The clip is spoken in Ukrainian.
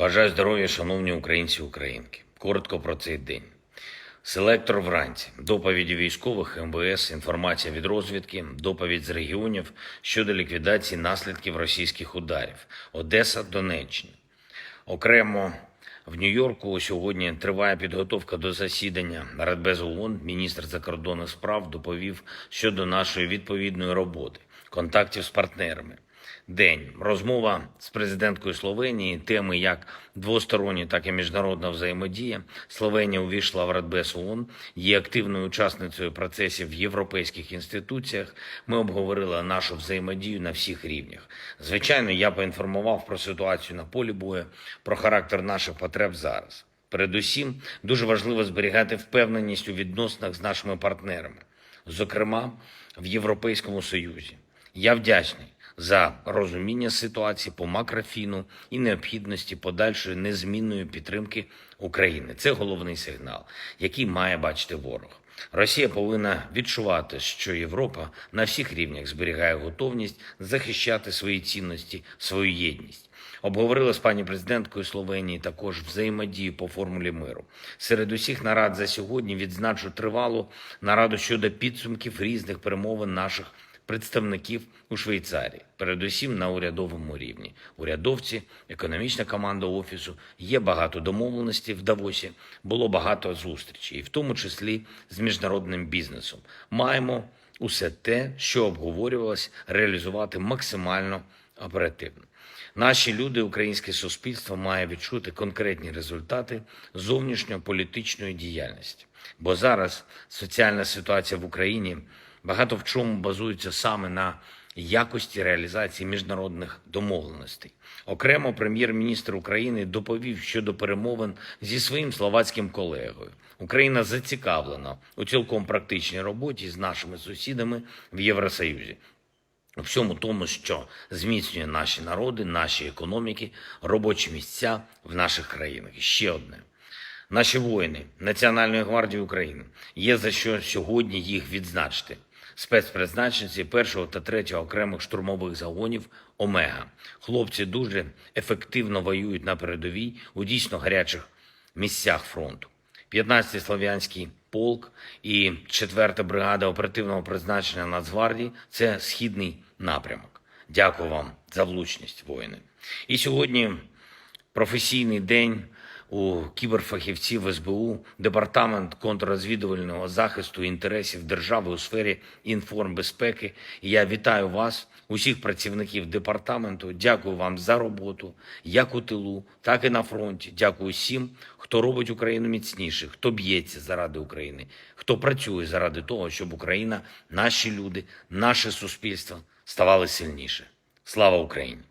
Бажаю здоров'я, шановні українці і українки. Коротко про цей день. Селектор вранці, доповіді військових МВС, інформація від розвідки, доповідь з регіонів щодо ліквідації наслідків російських ударів. Одеса, Донеччина. Окремо в Нью-Йорку сьогодні триває підготовка до засідання Радбезу ООН. Міністр закордонних справ доповів щодо нашої відповідної роботи, контактів з партнерами. День розмова з президенткою Словенії. Теми як двосторонні, так і міжнародна взаємодія. Словенія увійшла в Радбез ООН, є активною учасницею процесів в європейських інституціях. Ми обговорили нашу взаємодію на всіх рівнях. Звичайно, я поінформував про ситуацію на полі бою, про характер наших потреб зараз. Передусім, дуже важливо зберігати впевненість у відносинах з нашими партнерами, зокрема в Європейському Союзі. Я вдячний за розуміння ситуації по макрофіну і необхідності подальшої незмінної підтримки України. Це головний сигнал, який має бачити ворог. Росія повинна відчувати, що Європа на всіх рівнях зберігає готовність захищати свої цінності, свою єдність. Обговорили з пані президенткою Словенії також взаємодію по формулі миру. Серед усіх нарад за сьогодні відзначу тривалу нараду щодо підсумків різних перемовин наших представників у Швейцарії, передусім на урядовому рівні. Урядовці, економічна команда офісу, є багато домовленостей в Давосі, було багато зустрічей, і в тому числі з міжнародним бізнесом. Маємо усе те, що обговорювалось, реалізувати максимально оперативно. Наші люди, українське суспільство має відчути конкретні результати зовнішньополітичної діяльності. Бо зараз соціальна ситуація в Україні багато в чому базується саме на якості реалізації міжнародних домовленостей. Окремо прем'єр-міністр України доповів щодо перемовин зі своїм словацьким колегою. Україна зацікавлена у цілком практичній роботі з нашими сусідами в Євросоюзі. У всьому тому, що зміцнює наші народи, наші економіки, робочі місця в наших країнах. І ще одне. Наші воїни Національної гвардії України є за що сьогодні їх відзначити. Спецпризначенці першого та третього окремих штурмових загонів Омега. Хлопці дуже ефективно воюють на передовій у дійсно гарячих місцях фронту. 15-й Слов'янський полк і 4-та бригада оперативного призначення Нацгвардії – це східний напрямок. Дякую вам за влучність, воїни. І сьогодні професійний день у кіберфахівців СБУ, департамент контррозвідувального захисту інтересів держави у сфері інформбезпеки. І я вітаю вас, усіх працівників департаменту. Дякую вам за роботу, як у тилу, так і на фронті. Дякую всім, хто робить Україну міцніше, хто б'ється заради України, хто працює заради того, щоб Україна, наші люди, наше суспільство ставали сильніше. Слава Україні!